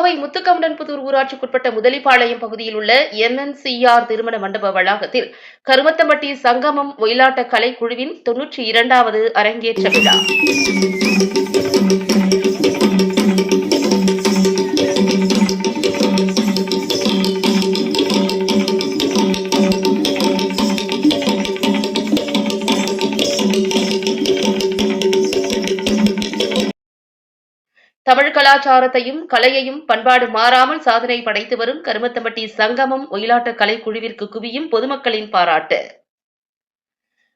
முத்துக்கவுண்டன்புதூர் ஊராட்சிக்குட்பட்ட முதலிப்பாளையம் பகுதியில் உள்ள என்என்சிஆர் திருமண மண்டப வளாகத்தில் கருமத்தம்பட்டி சங்கமம் ஒயிலாட்ட கலைக்குழுவின் தொன்னூற்றி இரண்டாவது அரங்கேற்ற விழா. கலாச்சாரத்தையும் கலையையும் பண்பாடு மாறாமல் சாதனை படைத்து வரும் கருமத்தம்பட்டி சங்கமம் ஒயிலாட்ட கலைக்குழுவிற்கு குவியும் பொதுமக்களின் பாராட்டு.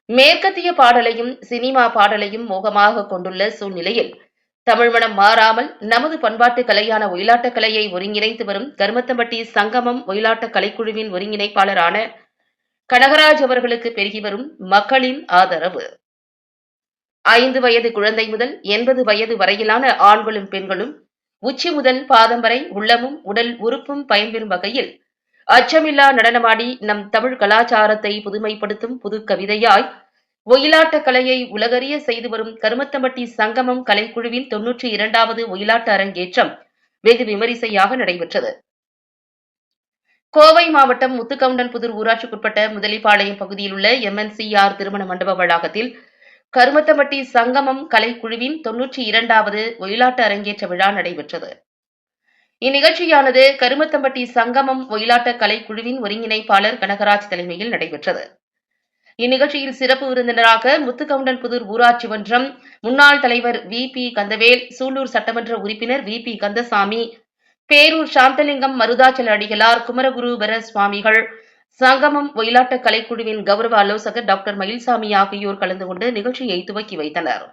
மேற்கத்திய பாடலையும் சினிமா பாடலையும் மோகமாக கொண்டுள்ள சூழ்நிலையில் தமிழ்மணம் மாறாமல் நமது பண்பாட்டு கலையான ஒயிலாட்ட கலையை ஒருங்கிணைத்து வரும் கருமத்தம்பட்டி சங்கமம் ஒயிலாட்ட கலைக்குழுவின் ஒருங்கிணைப்பாளரான கனகராஜ் அவர்களுக்கு பெருகி வரும் மக்களின் ஆதரவு. ஐந்து வயது குழந்தை முதல் எண்பது வயது வரையிலான ஆண்களும் பெண்களும் உச்சி முதல் பாதம் வரை உள்ளமும் உடல் உறுப்பும் பயன்பெறும் வகையில் அச்சமில்லா நடனமாடி நம் தமிழ் கலாச்சாரத்தை புதுமைப்படுத்தும் புது கவிதையாய் ஒயிலாட்ட கலையை உலகறிய செய்து வரும் கருமத்தம்பட்டி சங்கமம் கலைக்குழுவின் தொன்னூற்றி இரண்டாவது ஒயிலாட்ட அரங்கேற்றம் வெகு விமரிசையாக நடைபெற்றது. கோவை மாவட்டம் முத்துக்கவுண்டன் புதூர் ஊராட்சிக்குட்பட்ட முதலிப்பாளையம் பகுதியில் உள்ள எம்என்சிஆர் திருமண மண்டப வளாகத்தில் கருமத்தமட்டி சங்கமம் கலைக்குழுவின் தொன்னூற்றி இரண்டாவது ஒயிலாட்ட அரங்கேற்ற விழா நடைபெற்றது. இந்நிகழ்ச்சியானது கருமத்தம்பட்டி சங்கமம் ஒயிலாட்ட கலைக்குழுவின் ஒருங்கிணைப்பாளர் கனகராஜ் தலைமையில் நடைபெற்றது. இந்நிகழ்ச்சியில் சிறப்பு விருந்தினராக முத்துக்கவுண்டன் புதூர் ஊராட்சி மன்றம் முன்னாள் தலைவர் வி பி கந்தவேல் சூலூர் சட்டமன்ற உறுப்பினர் வி பி கந்தசாமி பேரூர் சாந்தலிங்கம் மருதாச்சல அடிகளார் குமரகுருபர சுவாமிகள் சங்கமம் ஒயிலாட்ட கலைக்குழுவின் கௌரவ ஆலோசகர் டாக்டர் மயில்சாமி ஆகியோர் கலந்து கொண்டு நிகழ்ச்சியை துவக்கி வைத்தனர்.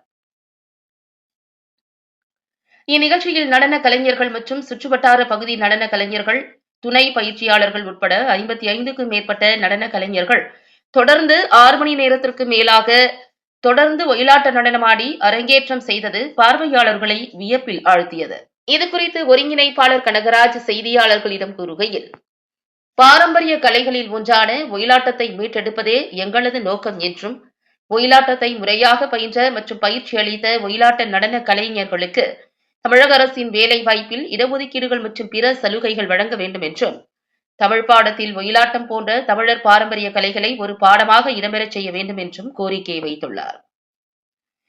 இந்நிகழ்ச்சியில் நடன கலைஞர்கள் மற்றும் சுற்றுவட்டார பகுதி நடன கலைஞர்கள் துணை பயிற்சியாளர்கள் உட்பட ஐம்பத்தி ஐந்துக்கும் மேற்பட்ட நடன கலைஞர்கள் தொடர்ந்து ஆறு மணி நேரத்திற்கு மேலாக தொடர்ந்து ஒயிலாட்ட நடனமாடி அரங்கேற்றம் செய்தது பார்வையாளர்களை வியப்பில் ஆழ்த்தியது. இதுகுறித்து ஒருங்கிணைப்பாளர் கனகராஜ் செய்தியாளர்களிடம் கூறுகையில் பாரம்பரிய கலைகளில் ஒன்றான ஒயிலாட்டத்தை மீட்டெடுப்பதே எங்களது நோக்கம் என்றும் ஒயிலாட்டத்தை முறையாக பயின்ற மற்றும் பயிற்சி அளித்த ஒயிலாட்ட நடன கலைஞர்களுக்கு தமிழக அரசின் வேலை வாய்ப்பில் இடஒதுக்கீடுகள் மற்றும் பிற சலுகைகள் வழங்க வேண்டும் என்றும் தமிழ் பாடத்தில் ஒயிலாட்டம் போன்ற தமிழர் பாரம்பரிய கலைகளை ஒரு பாடமாக இடம்பெறச் செய்ய வேண்டும் என்றும் கோரிக்கை வைத்துள்ளார்.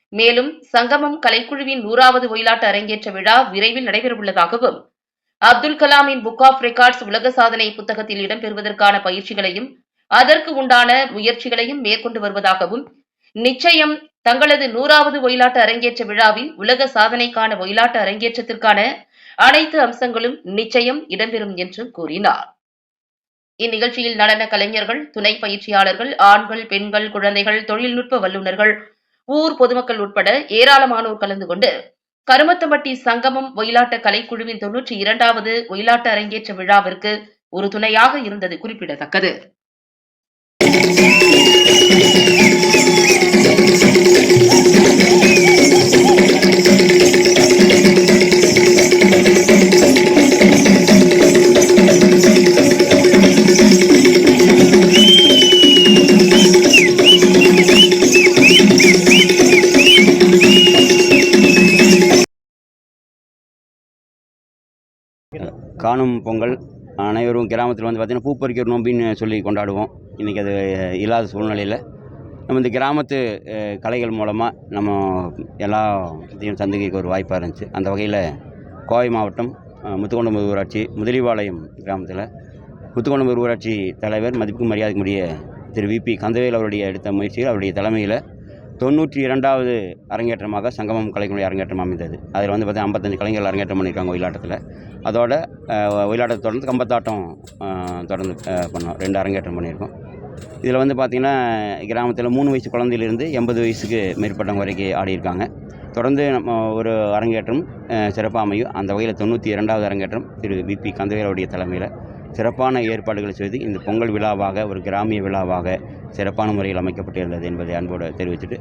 மேலும் சங்கமம் கலைக்குழுவின் நூறாவது ஒயிலாட்ட அரங்கேற்ற விழா விரைவில் நடைபெறவுள்ளதாகவும் அப்துல் கலாமின் புக் ஆஃப் ரெக்கார்ட்ஸ் உலக சாதனை புத்தகத்தில் இடம்பெறுவதற்கான பயிற்சிகளையும் அதற்கு உண்டான முயற்சிகளையும் மேற்கொண்டு வருவதாகவும் நிச்சயம் தங்களது நூறாவது ஒயிலாட்ட அரங்கேற்ற விழாவில் உலக சாதனைக்கான ஒயிலாட்ட அரங்கேற்றத்திற்கான அனைத்து அம்சங்களும் நிச்சயம் இடம்பெறும் என்று கூறினார். இந்நிகழ்ச்சியில் நடன கலைஞர்கள் துணை பயிற்சியாளர்கள் ஆண்கள் பெண்கள் குழந்தைகள் தொழில்நுட்ப வல்லுநர்கள் ஊர் பொதுமக்கள் உட்பட ஏராளமானோர் கலந்து கொண்டு கருமத்தம்பட்டி சங்கமம் ஒயிலாட்ட கலைக்குழுவின் தொன்னூற்றி இரண்டாவது ஒயிலாட்ட அரங்கேற்ற விழாவிற்கு ஒரு துணையாக இருந்தது குறிப்பிடத்தக்கது. காணும் பொங்கல் அனைவரும் கிராமத்தில் வந்து பார்த்திங்கன்னா பூ பறிக்கிற நோம்பின்னு சொல்லி கொண்டாடுவோம். இன்றைக்கி அது இல்லாத சூழ்நிலையில். நம்ம இந்த கிராமத்து கலைகள் மூலமாக நம்ம எல்லா இதையும் சந்திக்க ஒரு வாய்ப்பாக இருந்துச்சு. அந்த வகையில் கோவை மாவட்டம் முத்துக்கொண்டம்பு ஊராட்சி முதலிபாளையம் கிராமத்தில் முத்துக்கொண்டம்பு ஊராட்சி தலைவர் மதிப்பு மரியாதைக்குரிய திரு விபி கந்தவேல் அவருடைய எடுத்த முயற்சியில் அவருடைய தலைமையில் தொண்ணூற்றி இரண்டாவது அரங்கேற்றமாக சங்கமம் கலைக்குழு அரங்கேற்றம் அமைந்தது. அதில் வந்து பார்த்தீங்கன்னா ஐம்பத்தஞ்சு கலைஞர்கள் அரங்கேற்றம் பண்ணியிருக்காங்க ஒயிலாட்டத்தில். அதோட ஒயிலாட்டத்தை தொடர்ந்து கம்பத்தாட்டம் தொடர்ந்து பண்ணோம். ரெண்டு அரங்கேற்றம் பண்ணியிருக்கோம். இதில் வந்து பார்த்திங்கன்னா கிராமத்தில் மூணு வயசு குழந்தையிலிருந்து எண்பது வயசுக்கு மேற்பட்டவங்க வரைக்கும் ஆடியிருக்காங்க. தொடர்ந்து நம்ம ஒரு அரங்கேற்றம் சிறப்பாக அமையும். அந்த வகையில் தொண்ணூற்றி இரண்டாவது அரங்கேற்றம் திரு விபி கந்தவேலுடைய தலைமையில் சிறப்பான ஏற்பாடுகளை செய்து இந்த பொங்கல் விழாவாக ஒரு கிராமிய விழாவாக சிறப்பான முறையில் அமைக்கப்பட்டிருந்தது என்பதை அன்போடு தெரிவிச்சுட்டு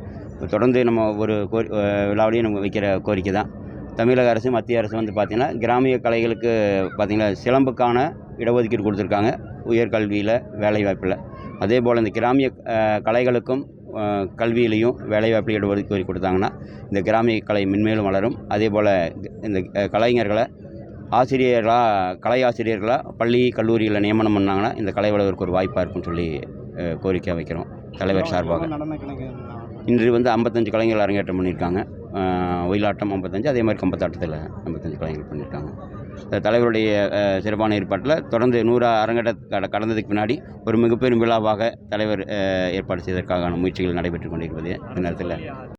தொடர்ந்து நம்ம ஒரு கோரி விழாவிலையும் நம்ம வைக்கிற கோரிக்கை தான். தமிழக அரசு மத்திய அரசு வந்து பார்த்திங்கன்னா கிராமிய கலைகளுக்கு பார்த்திங்கன்னா சிலம்புக்கான இடஒதுக்கீடு கொடுத்துருக்காங்க உயர்கல்வியில் வேலைவாய்ப்பில். அதே போல் இந்த கிராமிய கலைகளுக்கும் கல்வியிலையும் வேலைவாய்ப்பில் இடஒதுக்கீடு கொடுத்தாங்கன்னா இந்த கிராமிய கலை மென்மேலும் வளரும். அதே போல் இந்த கலைஞர்களை ஆசிரியர்களாக கலை ஆசிரியர்களாக பள்ளி கல்லூரிகளில் நியமனம் பண்ணாங்கன்னா இந்த கலை வளர்வதற்கு ஒரு வாய்ப்பாக இருக்கும்னு சொல்லி கோரிக்கை வைக்கிறோம். தலைவர் சார்பாக. இன்று வந்து ஐம்பத்தஞ்சு கலைஞர்கள் அரங்கேற்றம் பண்ணியிருக்காங்க. ஒயிலாட்டம் ஐம்பத்தஞ்சு அதே மாதிரி கம்பத்தாட்டத்தில் ஐம்பத்தஞ்சு கலைஞர்கள் பண்ணியிருக்காங்க. தலைவருடைய சிறப்பான ஏற்பாட்டில் தொடர்ந்து நூறு அரங்கேற்ற கட கடந்ததுக்கு பின்னாடி ஒரு மிகப்பெரும் விழாவாக தலைவர் ஏற்பாடு செய்வதற்கான முயற்சிகள் நடைபெற்று கொண்டிருப்பது இந்த நேரத்தில்.